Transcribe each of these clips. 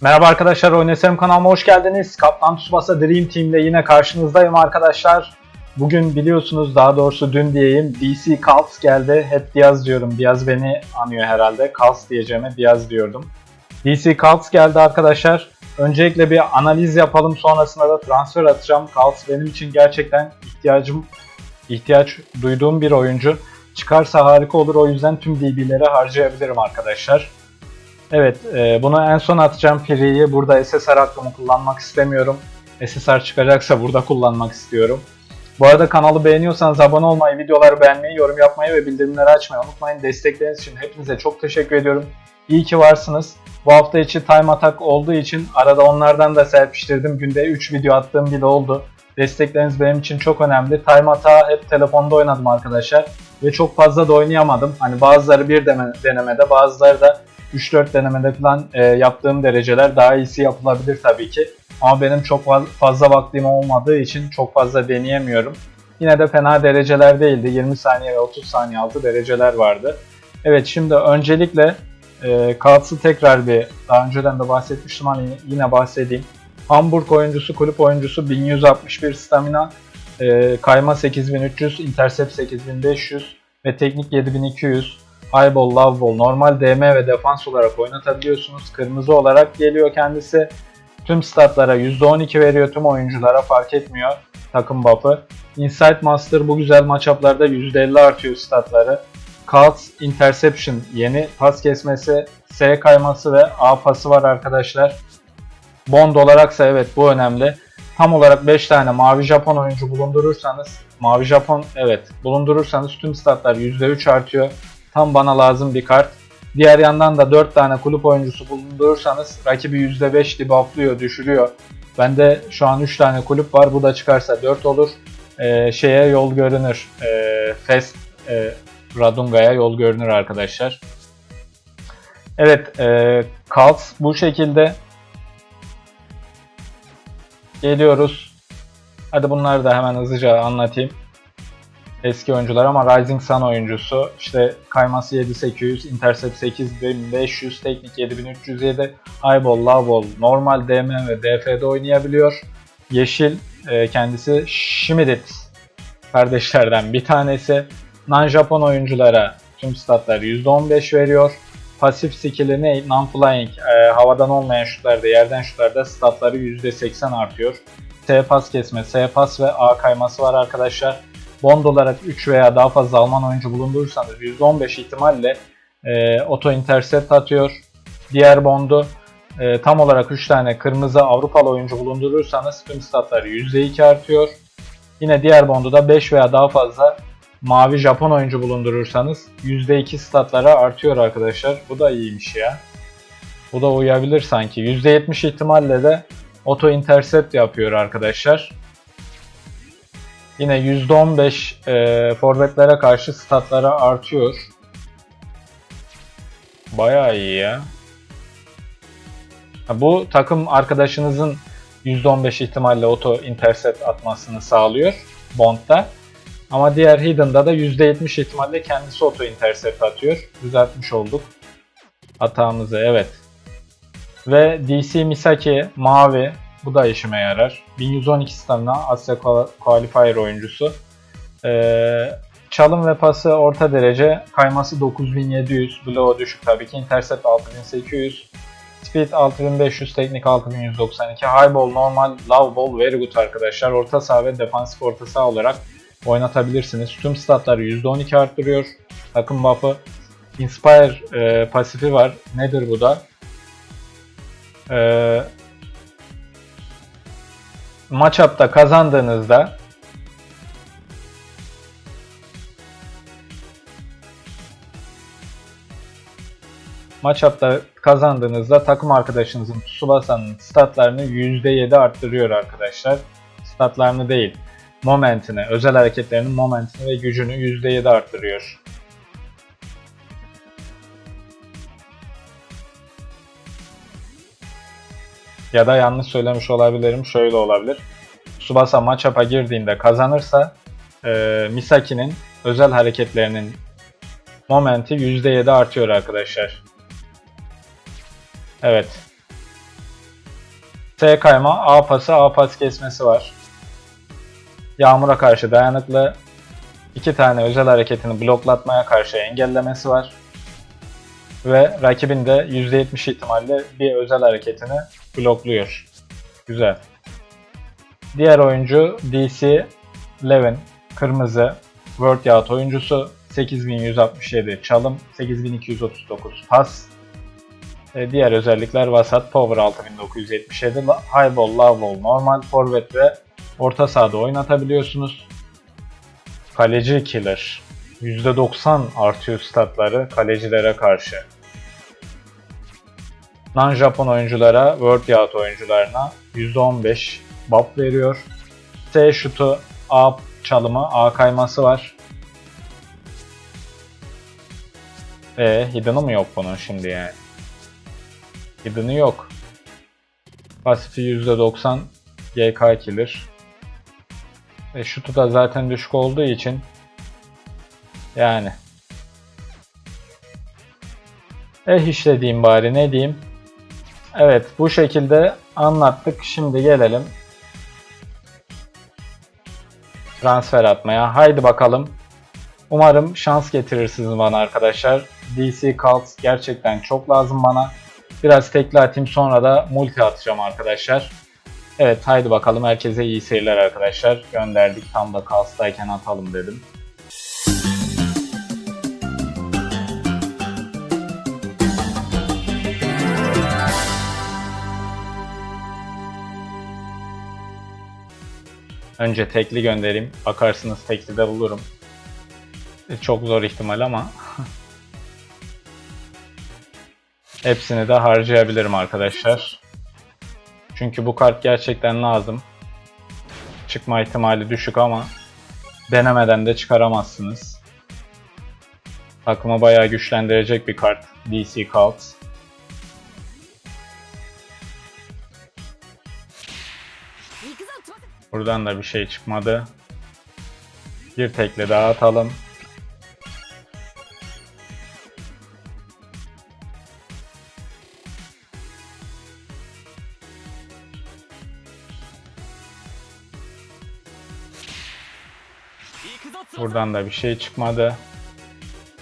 Merhaba arkadaşlar, Oynasem kanalıma hoş geldiniz. Kaptan Tsubasa Dream Team'de yine karşınızdayım arkadaşlar. Bugün biliyorsunuz, daha doğrusu dün diyeyim, DC Calls geldi. Hep Diaz diyorum, Diaz beni anıyor herhalde. Calls diyeceğime Diaz diyordum. DC Calls geldi arkadaşlar. Öncelikle bir analiz yapalım, sonrasında da transfer atacağım. Calls benim için gerçekten ihtiyacım, ihtiyaç duyduğum bir oyuncu. Çıkarsa harika olur, o yüzden tüm DB'leri harcayabilirim arkadaşlar. Evet, e, bunu en son atacağım Free'yi. Burada SSR hakkımı kullanmak istemiyorum. SSR çıkacaksa burada kullanmak istiyorum. Bu arada kanalı beğeniyorsanız abone olmayı, videoları beğenmeyi, yorum yapmayı ve bildirimleri açmayı unutmayın. Destekleriniz için hepinize çok teşekkür ediyorum. İyi ki varsınız. Bu hafta içi Time Attack olduğu için arada onlardan da serpiştirdim. Günde 3 video attığım bile oldu. Destekleriniz benim için çok önemli. Time Attack'ı hep telefonda oynadım arkadaşlar. Ve çok fazla da oynayamadım. Hani bazıları bir deme- denemede, bazıları da 3-4 denemede falan e, yaptığım dereceler daha iyisi yapılabilir tabii ki. Ama benim çok faz- fazla vaktim olmadığı için çok fazla deneyemiyorum. Yine de fena dereceler değildi. 20 saniye ve 30 saniye altı dereceler vardı. Evet şimdi öncelikle e, Kaltz'ı tekrar bir daha önceden de bahsetmiştim hani yine bahsedeyim. Hamburg oyuncusu, kulüp oyuncusu 1161 stamina, e, kayma 8300, intercept 8500 ve teknik 7200. High ball, low ball, normal DM ve defans olarak oynatabiliyorsunuz. Kırmızı olarak geliyor kendisi. Tüm statlara %12 veriyor tüm oyunculara fark etmiyor takım buff'ı. Insight Master bu güzel matchuplarda %50 artıyor statları. Cult Interception yeni pas kesmesi, S kayması ve A pası var arkadaşlar. Bond olaraksa evet bu önemli. Tam olarak 5 tane mavi Japon oyuncu bulundurursanız, mavi Japon evet bulundurursanız tüm statlar %3 artıyor. Tam bana lazım bir kart. Diğer yandan da 4 tane kulüp oyuncusu bulundurursanız rakibi %5 debufflıyor, düşürüyor. Bende şu an 3 tane kulüp var. Bu da çıkarsa 4 olur. Ee, şeye yol görünür. Ee, Fest e, Radunga'ya yol görünür arkadaşlar. Evet, e, Kalt bu şekilde geliyoruz. Hadi bunları da hemen hızlıca anlatayım eski oyuncular ama Rising Sun oyuncusu. İşte kayması 7800, intercept 8500, teknik 7307, high ball, low ball, normal DM ve DF'de oynayabiliyor. Yeşil e, kendisi Shimidit kardeşlerden bir tanesi. Non-Japon oyunculara tüm statları %15 veriyor. Pasif skill'i ne? Non-flying, e, havadan olmayan şutlarda, yerden şutlarda statları %80 artıyor. S pas kesme, S pas ve A kayması var arkadaşlar. Bond olarak 3 veya daha fazla Alman oyuncu bulundurursanız %15 ihtimalle e, auto intercept atıyor. Diğer Bond'u e, tam olarak 3 tane kırmızı Avrupalı oyuncu bulundurursanız tüm statları %2 artıyor. Yine diğer Bond'u da 5 veya daha fazla mavi Japon oyuncu bulundurursanız %2 statlara artıyor arkadaşlar. Bu da iyiymiş ya. Bu da uyabilir sanki. %70 ihtimalle de auto intercept yapıyor arkadaşlar. Yine %15 e, forvetlere karşı statları artıyor. Bayağı iyi ya. Bu takım arkadaşınızın %15 ihtimalle auto intercept atmasını sağlıyor Bond'da. Ama diğer Hidden'da da %70 ihtimalle kendisi auto intercept atıyor. Düzeltmiş olduk hatamızı evet. Ve DC Misaki mavi bu da işime yarar. 1112 stamina Asya Qualifier oyuncusu. Ee, çalım ve pası orta derece. Kayması 9700. Blow düşük tabii ki. Intercept 6800. Speed 6500, teknik 6192. High ball normal, low ball very good arkadaşlar. Orta saha ve defansif orta saha olarak oynatabilirsiniz. Tüm statları %12 arttırıyor. Takım buff'ı. Inspire e, pasifi var. Nedir bu da? Eee matchup'ta kazandığınızda matchup'ta kazandığınızda takım arkadaşınızın Tsubasa'nın statlarını %7 arttırıyor arkadaşlar. Statlarını değil, momentini, özel hareketlerinin momentini ve gücünü %7 arttırıyor. Ya da yanlış söylemiş olabilirim. Şöyle olabilir. Tsubasa matchup'a girdiğinde kazanırsa e, Misaki'nin özel hareketlerinin momenti %7 artıyor arkadaşlar. Evet. S kayma, A pası, A pas kesmesi var. Yağmura karşı dayanıklı. iki tane özel hareketini bloklatmaya karşı engellemesi var. Ve rakibin de %70 ihtimalle bir özel hareketini blokluyor. Güzel. Diğer oyuncu DC Levin. Kırmızı. World Yacht oyuncusu. 8167 çalım. 8239 pas. E, diğer özellikler vasat. Power 6977. la- High ball, low ball, normal forvet ve orta sahada oynatabiliyorsunuz. Kaleci killer. %90 artıyor statları kalecilere karşı. Non-Japon oyunculara, World Yacht oyuncularına %15 buff veriyor. S şutu, A çalımı, A kayması var. E hidden'ı mı yok bunun şimdi yani? Hidden'ı yok. Pasifi %90 GK killer. E şutu da zaten düşük olduğu için yani Eh işte diyeyim bari ne diyeyim. Evet bu şekilde anlattık. Şimdi gelelim transfer atmaya. Haydi bakalım. Umarım şans getirirsiniz bana arkadaşlar. DC Cult gerçekten çok lazım bana. Biraz tekli atayım sonra da multi atacağım arkadaşlar. Evet haydi bakalım herkese iyi seyirler arkadaşlar. Gönderdik tam da Cult'tayken atalım dedim. Önce tekli göndereyim. Bakarsınız tekli de bulurum. E, Çok zor ihtimal ama. Hepsini de harcayabilirim arkadaşlar. Çünkü bu kart gerçekten lazım. Çıkma ihtimali düşük ama denemeden de çıkaramazsınız. Takımı bayağı güçlendirecek bir kart DC Cult. Buradan da bir şey çıkmadı. Bir tekle daha atalım. Buradan da bir şey çıkmadı.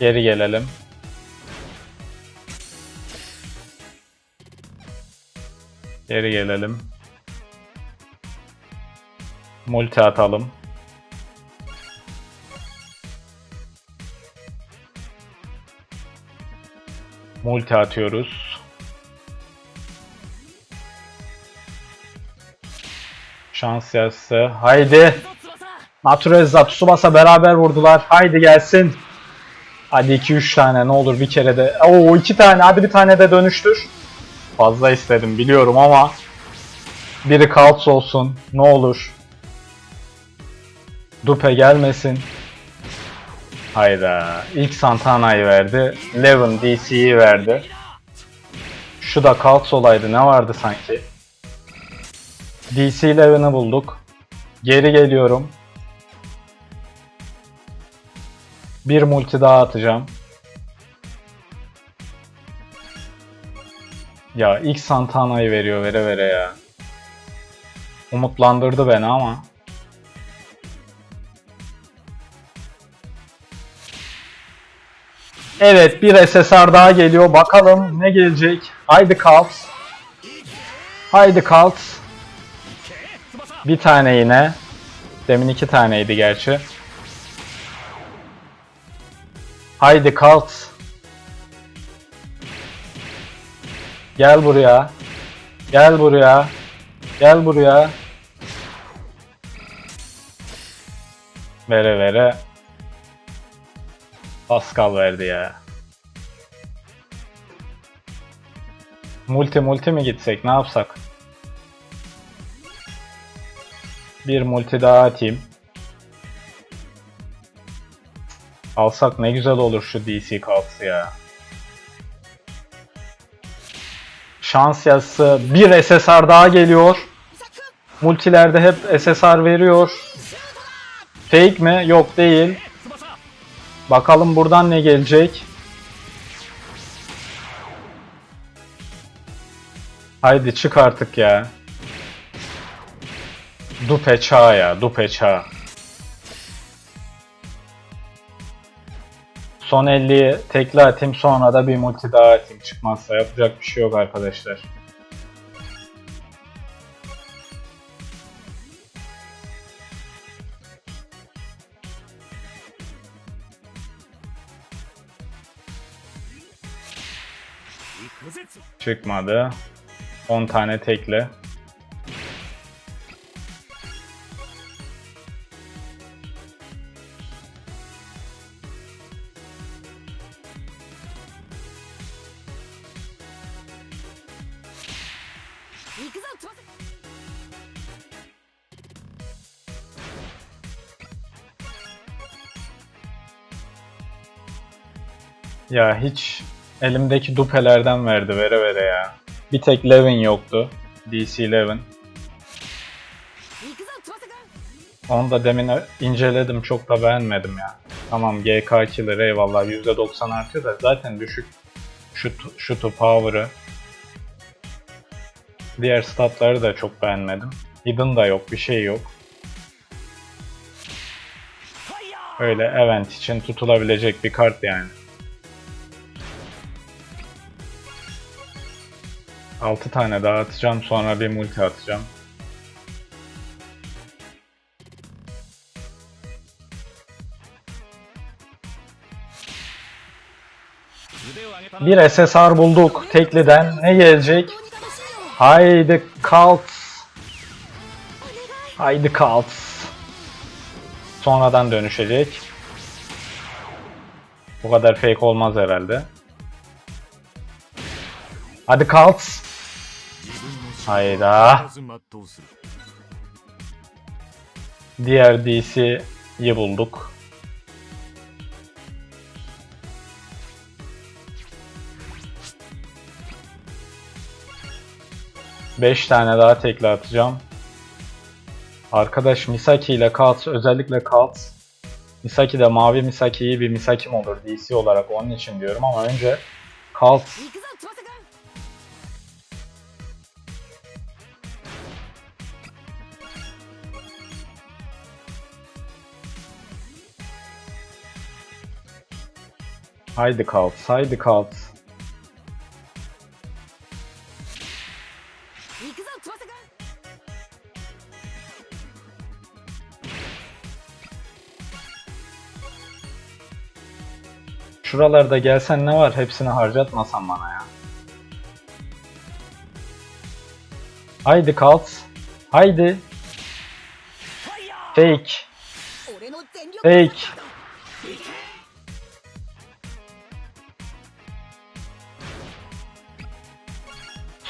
Geri gelelim. Geri gelelim. Multi atalım. Multi atıyoruz. Şans yazısı. Haydi. Natureza, Tsubasa beraber vurdular. Haydi gelsin. Hadi 2-3 tane ne olur bir kere de. Oo 2 tane hadi bir tane de dönüştür. Fazla istedim biliyorum ama biri Kaltz olsun ne olur. Dupe gelmesin. Hayda. İlk Santana'yı verdi. Levin DC'yi verdi. Şu da Kaltz olaydı ne vardı sanki. DC Levin'i bulduk. Geri geliyorum. Bir multi daha atacağım. Ya ilk Santana'yı veriyor vere vere ya. Umutlandırdı beni ama. Evet bir SSR daha geliyor. Bakalım ne gelecek. Haydi Kalps. Haydi Kalps. Bir tane yine. Demin iki taneydi gerçi. Haydi Kalps. Gel buraya. Gel buraya. Gel buraya. Vere vere. Pascal verdi ya. Multi multi mi gitsek ne yapsak? Bir multi daha atayım. Alsak ne güzel olur şu DC Cults'ı ya. Şans yazısı. Bir SSR daha geliyor. Multilerde hep SSR veriyor. Fake mi? Yok değil. Bakalım buradan ne gelecek. Haydi çık artık ya. Dupe çağ ya, dupe çağ. Son 50'yi tekli atayım sonra da bir multi daha atayım çıkmazsa yapacak bir şey yok arkadaşlar. Çıkmadı. 10 tane tekli. Ya hiç elimdeki dupelerden verdi vere vere ya. Bir tek Levin yoktu. DC Levin. Onu da demin inceledim çok da beğenmedim ya. Tamam GK killer eyvallah %90 artıyor da zaten düşük şut, şutu power'ı. Diğer statları da çok beğenmedim. Hidden da yok bir şey yok. Öyle event için tutulabilecek bir kart yani. 6 tane daha atacağım sonra bir multi atacağım. Bir SSR bulduk tekliden. Ne gelecek? Haydi Kalt. Haydi Kalt. Sonradan dönüşecek. Bu kadar fake olmaz herhalde. Hadi Kalt. Hayda. Diğer DC'yi bulduk. Beş tane daha tekli atacağım. Arkadaş Misaki ile Kalt, özellikle Kalt. Misaki de mavi Misaki'yi bir Misaki'm olur DC olarak onun için diyorum ama önce Kalt Haydi Kalt, haydi Kalt. Şuralarda gelsen ne var hepsini harcatmasan bana ya. Haydi Kalt. Haydi. Fake. Fake.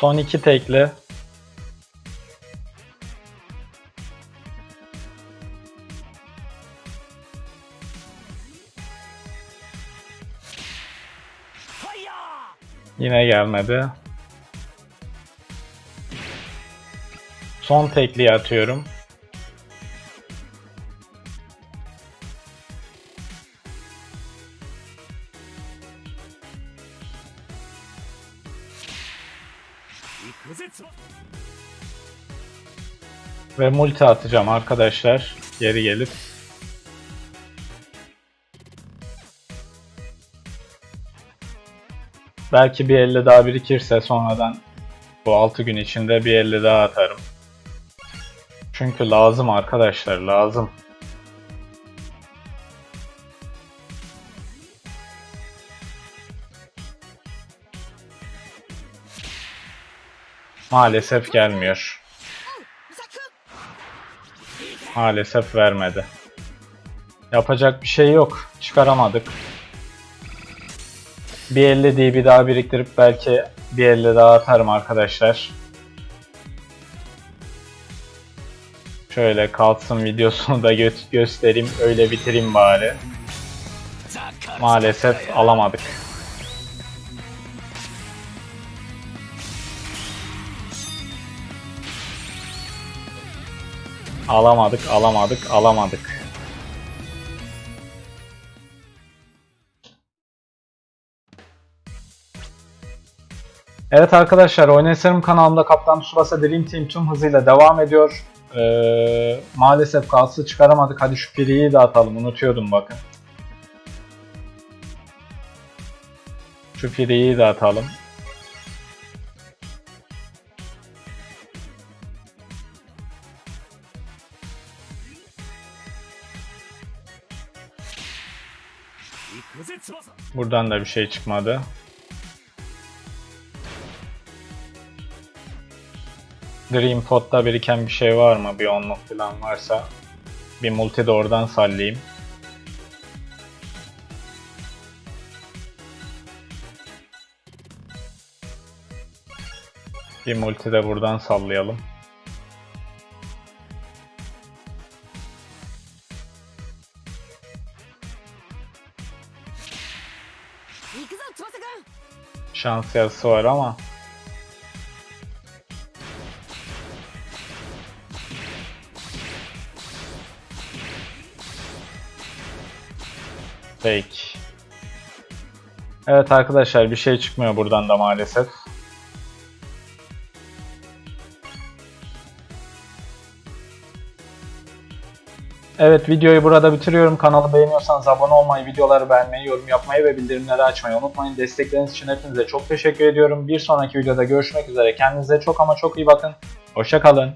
Son iki tekli. Yine gelmedi. Son tekliyi atıyorum. Ve multi atacağım arkadaşlar. Geri gelip. Belki bir 50 daha birikirse sonradan bu 6 gün içinde bir 50 daha atarım. Çünkü lazım arkadaşlar lazım. Maalesef gelmiyor. Maalesef vermedi. Yapacak bir şey yok. Çıkaramadık. Bir 50 DB daha biriktirip belki bir 50 daha atarım arkadaşlar. Şöyle kalsın videosunu da gö göstereyim. Öyle bitireyim bari. Maalesef alamadık. Alamadık, alamadık, alamadık. Evet arkadaşlar, Oynasarım kanalımda Kaptan Tsubasa Dream Team tüm hızıyla devam ediyor. Ee, maalesef kalsı çıkaramadık. Hadi şu Free'yi de atalım. Unutuyordum bakın. Şu Free'yi de atalım. Buradan da bir şey çıkmadı. Dream Pod'da biriken bir şey var mı? Bir onluk falan varsa bir multi de oradan sallayayım. Bir multi de buradan sallayalım. Şans yazısı var ama Peki. Evet arkadaşlar bir şey çıkmıyor buradan da maalesef. Evet videoyu burada bitiriyorum. Kanalı beğeniyorsanız abone olmayı, videoları beğenmeyi, yorum yapmayı ve bildirimleri açmayı unutmayın. Destekleriniz için hepinize çok teşekkür ediyorum. Bir sonraki videoda görüşmek üzere. Kendinize çok ama çok iyi bakın. Hoşçakalın.